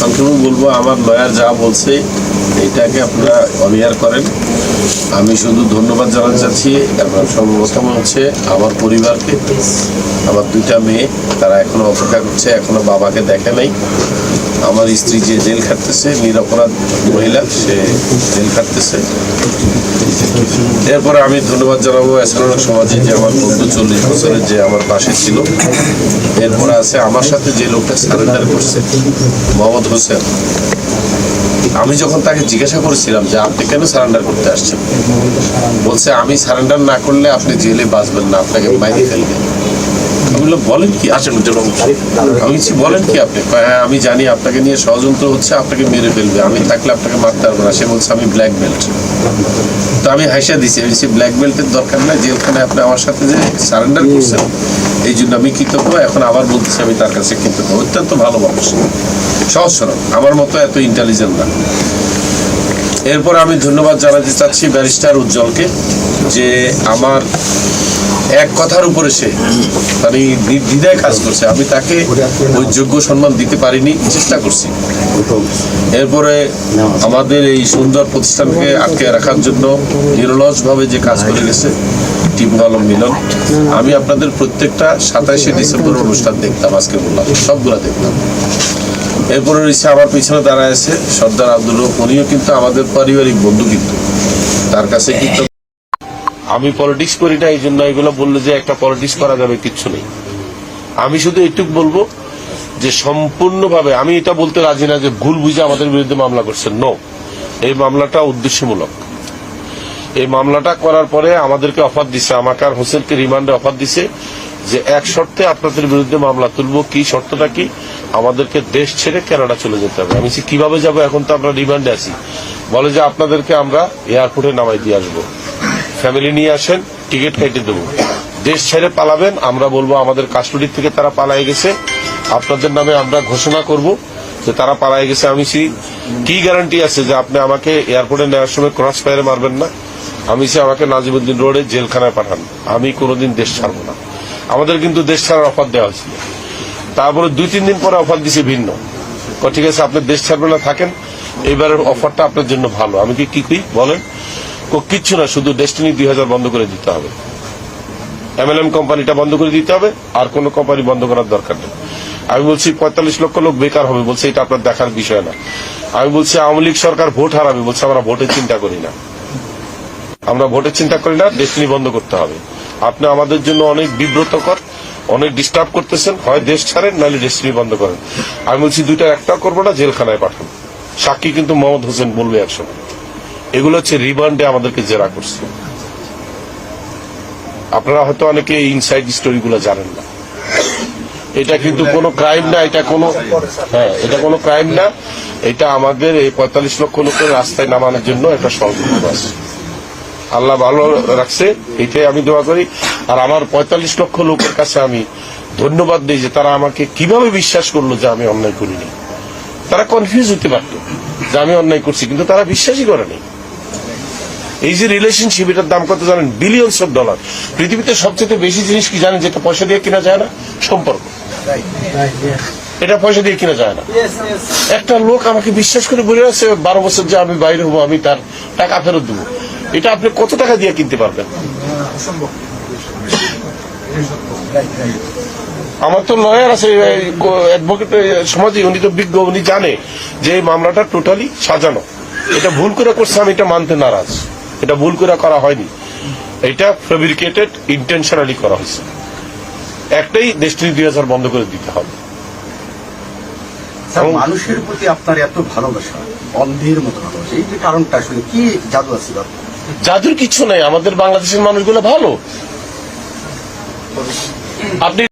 সংক্ষেপে বলব, আমার লয়ার যা বলছে, এটাকে আপনারা অনিয়ার করেন। আমি শুধু ধন্যবাদ জানাতে চাচ্ছি, আপনার সর্বপ্রথম হচ্ছে আমার পরিবারকে, আমার দুইটা মেয়ে, তারা এখনও অপেক্ষা করছে, এখনও বাবাকে দেখে নাই। আমার স্ত্রী যে জেল খাটতেছে, নিরপরাধ মহিলা, সে জেল খাটতেছে। এরপরে আমি ধন্যবাদ জানাব এসকালন সমাজে যে আমার বন্ধু চল্লিশ বছরের যে আমার পাশে ছিল। এরপরে আছে আমার সাথে যে লোকটা সারেন্ডার করছে, মোহাম্মদ হোসেন। আমি যখন তাকে জিজ্ঞাসা করেছিলাম যে, আপনি কেন সারেন্ডার করতে আসছেন? বলছে, আমি সারেন্ডার না করলে আপনি জেলে বাঁচবেন না, আপনাকে বাইরে ফেলবে। আমি বললাম বলেন কি? আসেন জনাব আমি বলছি বলেন কি আপনি? হ্যাঁ আমি জানি আপনাকে নিয়ে ষড়যন্ত্র হচ্ছে আপনাকে মেরে ফেলবে। আমি থাকলে আপনাকে মারতে পারব না। সে বলছে আমি ব্ল্যাক বেল্ট তো আমি হাইসা দিছি। আমি ব্ল্যাক বেল্টের দরকার নাই। জেলখানে আপনি আমার সাথে যে সারেন্ডার করছেন এই জন্য আমি কৃতজ্ঞ। এখন আবার বলতেছি আমি তার কাছে কৃতজ্ঞ। অত্যন্ত ভালো মানুষ। সহজ সরল। আমার মতো এত ইন্টেলিজেন্ট না। এরপর আমি ধন্যবাদ জানাতে চাচ্ছি ব্যারিস্টার উজ্জ্বলকে যে আমার এক কথার উপরে সে মানে নির্দ্বিধায় কাজ করছে। আমি তাকে ওই যোগ্য সম্মান দিতে পারিনি, চেষ্টা করছি। এরপরে আমাদের এই সুন্দর প্রতিষ্ঠানকে আটকে রাখার জন্য নিরলস ভাবে যে কাজ করে গেছে আমি আপনাদের প্রত্যেকটা সাতাইশে ডিসেম্বর অনুষ্ঠান দেখতাম, আজকে বললাম, সবগুলা দেখতাম। এরপরে রয়েছে আমার পিছনে দাঁড়ায় আছে সর্দার আব্দুল উনিও কিন্তু আমাদের পারিবারিক বন্ধু কিন্তু। তার কাছে কিন্তু আমি পলিটিক্স করি না এই জন্য এগুলো বললে যে একটা পলিটিক্স করা যাবে, কিচ্ছু নেই। আমি শুধু এইটুকু বলব যে সম্পূর্ণভাবে, আমি এটা বলতে রাজি না যে ভুল বুঝে আমাদের বিরুদ্ধে মামলা করছেন নো এই মামলাটা উদ্দেশ্যমূলক। এই মামলাটা করার পরে আমাদেরকে অফার দিছে, আমাকে আর হোসেনকে রিমান্ডে অফার দিছে যে এক শর্তে আপনাদের বিরুদ্ধে মামলা তুলবো। কি শর্তটা কি? আমাদেরকে দেশ ছেড়ে কানাডা চলে যেতে হবে। আমি কীভাবে যাব? এখন তো আমরা রিমান্ডে আছি। বলে যে আপনাদেরকে আমরা এয়ারপোর্টে নামাই দিয়ে আসব। ফ্যামিলি নিয়ে আসেন টিকিট কেটে দেবো। দেশ ছেড়ে পালাবেন, আমরা বলব আমাদের কাস্টডি থেকে তারা পালাই গেছে। আপনাদের নামে আমরা ঘোষণা করব যে তারা পালাই গেছে। আমি সি, কি গ্যারান্টি আছে যে আপনি আমাকে এয়ারপোর্টে নেওয়ার সময় ক্রস ফায়ারে মারবেন না? আমি সে আমাকে নাজিমুদ্দিন রোডে জেলখানায় পাঠান। আমি কোনোদিন দেশ ছাড়বো না। আমাদের কিন্তু দেশ ছাড়ার অফার দেওয়া হয়েছিল তারপরে দুই, তিন দিন পরে অফার দিছে ভিন্ন। ঠিক আছে, আপনি দেশ ছাড়বেন না, থাকেন। এবারের অফারটা আপনার জন্য ভালো। আমি কি কি বলেন। কিচ্ছু না, শুধু ডেস্টিনি দুই হাজার বন্ধ করে দিতে হবে। এমএলএম কোম্পানিটা বন্ধ করে দিতে হবে, আর কোন কোম্পানি বন্ধ করার দরকার নেই। আমি বলছি পঁয়তাল্লিশ লক্ষ লোক বেকার হবে, বলছে এটা আপনার দেখার বিষয় না। আমি বলছি আওয়ামী লীগ সরকার ভোট হারাবে, বলছে আমরা ভোটের চিন্তা করি না। আমরা ভোটের চিন্তা করি না ডেস্টিনি বন্ধ করতে হবে। আপনি আমাদের জন্য অনেক বিব্রতকর, অনেক ডিস্টার্ব করতেছেন, হয় দেশ ছাড়েন, নাহলে ডেস্টিনি বন্ধ করেন। আমি বলছি দুইটা, একটা করব না, জেলখানায় পাঠান সাক্ষী কিন্তু মোহাম্মদ হোসেন বলবে একসময়। এগুলো হচ্ছে রিমান্ডে আমাদেরকে জেরা করছে। আপনারা হয়তো অনেকে ইনসাইড স্টোরিগুলো জানেন না। এটা কিন্তু কোনো ক্রাইম না, এটা কোনো হ্যাঁ এটা কোনো ক্রাইম না। এটা আমাদের এই পঁয়তাল্লিশ লক্ষ লোকের রাস্তায় নামানোর জন্য একটা স্বল্প আছে। আল্লাহ ভালো রাখছে, এটাই আমি দোয়া করি। আর আমার পঁয়তাল্লিশ লক্ষ লোকের কাছে আমি ধন্যবাদ দিই যে তারা আমাকে কীভাবে বিশ্বাস করল যে আমি অন্যায় করিনি। তারা কনফিউজ হতে পারতো যে আমি অন্যায় করছি, কিন্তু তারা বিশ্বাসই করেনি। এই যে রিলেশনশিপ এটার দাম কত জানেন? বিলিয়নস অফ ডলার পৃথিবীতে সবচেয়ে বেশি জিনিস কি জানেন? যেটা পয়সা দিয়ে কিনা যায় না? সম্পর্ক। এটা পয়সা দিয়ে কিনা যায় না। একটা লোক আমাকে বিশ্বাস করে বলে আছে, বারো বছর যে আমি বাইরে হব, আমি তার টাকা ফেরত দেবো। এটা আপনি কত টাকা দিয়ে কিনতে পারবেন? আমার তো লয়ার আছে, অ্যাডভোকেট, সমাজে, উনি তো বিজ্ঞ, উনি জানে যে এই মামলাটা টোটালি সাজানো। এটা ভুল করে করছে, আমি এটা মানতে নারাজ। এটা ভুল করে করা হয়নি। এটা ফেব্রিকেটেড ইন্টেনশনালি করা হয়েছে। একটাই দেশটির দুই হাজার বন্ধ করে দিতে হবে। মানুষের প্রতি আপনার এত ভালোবাসা অন্ধের মতো ভালোবাসা এই যে কারণটা আসলে কি জাদু আছে জাদুর কিছু নাই আমাদের বাংলাদেশের মানুষগুলো ভালো। আপনি